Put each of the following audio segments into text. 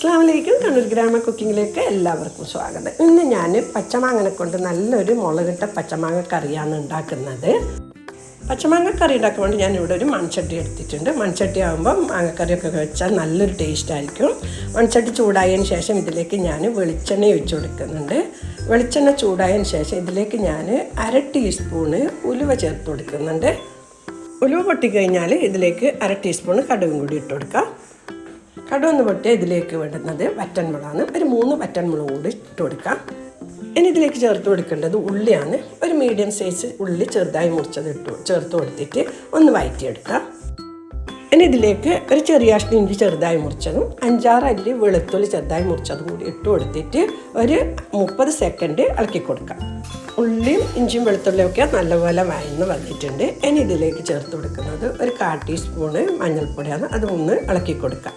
അസ്സാം വലൈക്കും കണ്ണൂർ ഗ്രാമ കുക്കിങ്ങിലേക്ക് എല്ലാവർക്കും സ്വാഗതം. ഇന്ന് ഞാൻ പച്ചമാങ്ങനെ കൊണ്ട് നല്ലൊരു മുളകിട്ട പച്ചമാങ്ങ കറിയാണ് ഉണ്ടാക്കുന്നത്. പച്ചമാങ്ങ കറി ഉണ്ടാക്കാൻ വേണ്ടി ഞാൻ ഇവിടെ ഒരു മൺചട്ടി എടുത്തിട്ടുണ്ട്. മൺചട്ടി ആകുമ്പോൾ മാങ്ങക്കറിയൊക്കെ വെച്ചാൽ നല്ലൊരു ടേസ്റ്റ് ആയിരിക്കും. മൺചട്ടി ചൂടായതിന് ശേഷം ഇതിലേക്ക് ഞാൻ വെളിച്ചെണ്ണ ഒഴിച്ചു കൊടുക്കുന്നുണ്ട്. വെളിച്ചെണ്ണ ചൂടായതിന് ശേഷം ഇതിലേക്ക് ഞാൻ അര ടീസ്പൂണ് ഉലുവ ചേർത്ത് കൊടുക്കുന്നുണ്ട്. ഉലുവ പൊട്ടിക്കഴിഞ്ഞാൽ ഇതിലേക്ക് അര ടീസ്പൂണ് കടുകും കൂടി ഇട്ട് കൊടുക്കാം. കടുവന്ന് പൊട്ടിയ ഇതിലേക്ക് വേണ്ടുന്നത് വറ്റൻമുളകാണ്. ഒരു മൂന്ന് വറ്റൻമുളക് കൂടി ഇട്ട് കൊടുക്കാം. ഇനി ഇതിലേക്ക് ചേർത്ത് കൊടുക്കേണ്ടത് ഉള്ളിയാണ്. ഒരു മീഡിയം സൈസ് ഉള്ളി ചെറുതായി മുറിച്ചത് ഇട്ട് ചേർത്ത് കൊടുത്തിട്ട് ഒന്ന് വഴറ്റിയെടുക്കാം ഇനി ഇതിലേക്ക് ഒരു ചെറിയ അഷ്ടി ഇഞ്ചി ചെറുതായി മുറിച്ചതും അഞ്ചാറ് അല്ലി വെളുത്തുള്ളി ചെറുതായി മുറിച്ചതും കൂടി ഇട്ട് കൊടുത്തിട്ട് ഒരു മുപ്പത് സെക്കൻഡ് ഇളക്കി കൊടുക്കാം. ഉള്ളിയും ഇഞ്ചിയും വെളുത്തുള്ളിയും ഒക്കെ നല്ലപോലെ വഴന്ന് വന്നിട്ടുണ്ട്. ഇനി ഇതിലേക്ക് ചേർത്ത് കൊടുക്കുന്നത് ഒരു കാ ടീസ്പൂണ് മഞ്ഞൾപ്പൊടിയാണ്. അത് ഒന്ന് ഇളക്കി കൊടുക്കാം.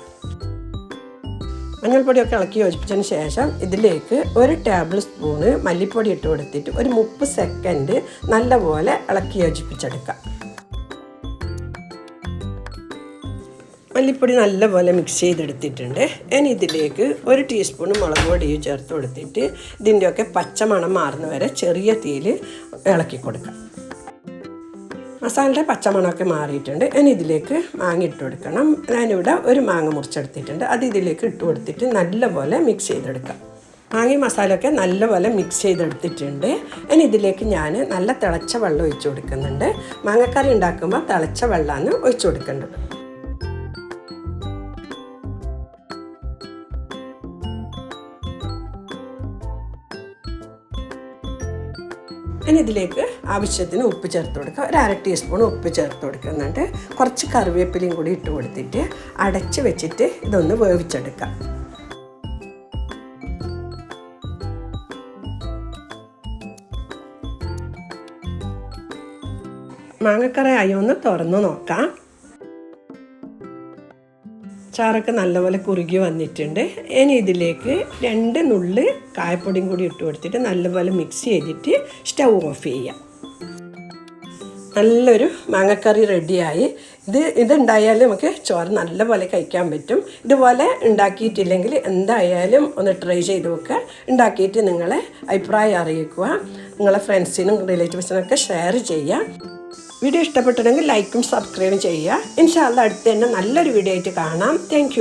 മഞ്ഞൾപ്പൊടിയൊക്കെ ഇളക്കി യോജിപ്പിച്ചതിന് ശേഷം ഇതിലേക്ക് ഒരു ടേബിൾ സ്പൂണ് മല്ലിപ്പൊടി ഇട്ട് കൊടുത്തിട്ട് ഒരു മുപ്പത് സെക്കൻഡ് നല്ലപോലെ ഇളക്കി യോജിപ്പിച്ചെടുക്കാം. മല്ലിപ്പൊടി നല്ലപോലെ മിക്സ് ചെയ്തെടുത്തിട്ടുണ്ട്. ഇനി ഇതിലേക്ക് ഒരു ടീസ്പൂൺ മുളക് പൊടിയും ചേർത്ത് കൊടുത്തിട്ട് ഇതിന്റെയൊക്കെ പച്ചമണം മാറുന്ന വരെ ചെറിയ തീയിൽ ഇളക്കി കൊടുക്കാം. മസാലയുടെ പച്ചമണമൊക്കെ മാറിയിട്ടുണ്ട്. ഞാൻ ഇതിലേക്ക് മാങ്ങ ഇട്ട് കൊടുക്കണം. ഞാനിവിടെ ഒരു മാങ്ങ മുറിച്ചെടുത്തിട്ടുണ്ട്. അത് ഇതിലേക്ക് ഇട്ട് കൊടുത്തിട്ട് നല്ലപോലെ മിക്സ് ചെയ്തെടുക്കാം. മാങ്ങി മസാലയൊക്കെ നല്ലപോലെ മിക്സ് ചെയ്തെടുത്തിട്ടുണ്ട്. ഇനി ഇതിലേക്ക് ഞാൻ നല്ല തിളച്ച വെള്ളം ഒഴിച്ചു കൊടുക്കുന്നുണ്ട്. മാങ്ങക്കറി ഉണ്ടാക്കുമ്പോൾ തിളച്ച വെള്ളമാണ് ഒഴിച്ചു കൊടുക്കേണ്ടത്. ഇനി ഇതിലേക്ക് ആവശ്യത്തിന് ഉപ്പ് ചേർത്ത് കൊടുക്കുക. ഒരു അര ടീസ്പൂൺ ഉപ്പ് ചേർത്ത് കൊടുക്കുക. എന്നിട്ട് കുറച്ച് കറിവേപ്പിലയും കൂടി ഇട്ട് കൊടുത്തിട്ട് അടച്ച് വെച്ചിട്ട് ഇതൊന്ന് വേവിച്ചെടുക്കാം മാങ്ങക്കറി ആയി ഒന്ന് തുറന്നു നോക്കാം. ചാറൊക്കെ നല്ലപോലെ കുറുകി വന്നിട്ടുണ്ട്. ഇനി ഇതിലേക്ക് രണ്ട് നുള്ള് കായപ്പൊടിയും കൂടി ഇട്ട് കൊടുത്തിട്ട് നല്ലപോലെ മിക്സ് ചെയ്തിട്ട് സ്റ്റൗ ഓഫ് ചെയ്യാം. നല്ലൊരു മാങ്ങക്കറി റെഡിയായി. ഇത് ഇതുണ്ടായാൽ നമുക്ക് ചോറ് നല്ലപോലെ കഴിക്കാൻ പറ്റും. ഇതുപോലെ ഉണ്ടാക്കിയിട്ടില്ലെങ്കിൽ എന്തായാലും ഒന്ന് ട്രൈ ചെയ്ത് നോക്കുക. ഉണ്ടാക്കിയിട്ട് നിങ്ങളെ അഭിപ്രായം അറിയിക്കുക. നിങ്ങളെ ഫ്രണ്ട്സിനും റിലേറ്റീവ്സിനൊക്കെ ഷെയർ ചെയ്യുക. വീഡിയോ ഇഷ്ടപ്പെട്ടിട്ടുണ്ടെങ്കിൽ ലൈക്കും സബ്സ്ക്രൈബും ചെയ്യുക. ഇൻഷാല്ല അടുത്ത് തന്നെ നല്ലൊരു വീഡിയോ ആയിട്ട് കാണാം. താങ്ക്